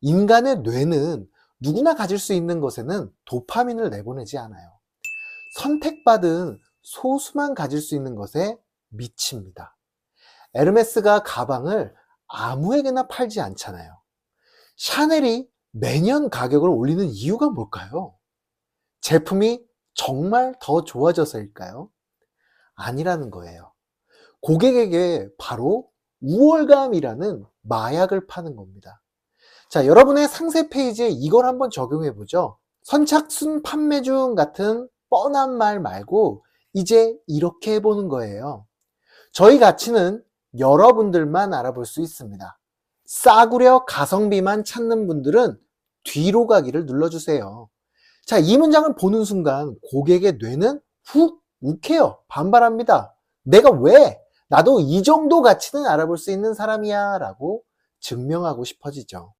인간의 뇌는 누구나 가질 수 있는 것에는 도파민을 내보내지 않아요. 선택받은 소수만 가질 수 있는 것에 미칩니다. 에르메스가 가방을 아무에게나 팔지 않잖아요. 샤넬이 매년 가격을 올리는 이유가 뭘까요? 제품이 정말 더 좋아져서일까요? 아니라는 거예요. 고객에게 바로 우월감이라는 마약을 파는 겁니다. 자, 여러분의 상세 페이지에 이걸 한번 적용해 보죠. 선착순 판매 중 같은 뻔한 말 말고 이제 이렇게 해보는 거예요. 저희 가치는 여러분들만 알아볼 수 있습니다. 싸구려 가성비만 찾는 분들은 뒤로 가기를 눌러주세요. 자, 이 문장을 보는 순간 고객의 뇌는 훅 욱해요. 반발합니다. 내가 왜? 나도 이 정도 가치는 알아볼 수 있는 사람이야. 라고 증명하고 싶어지죠.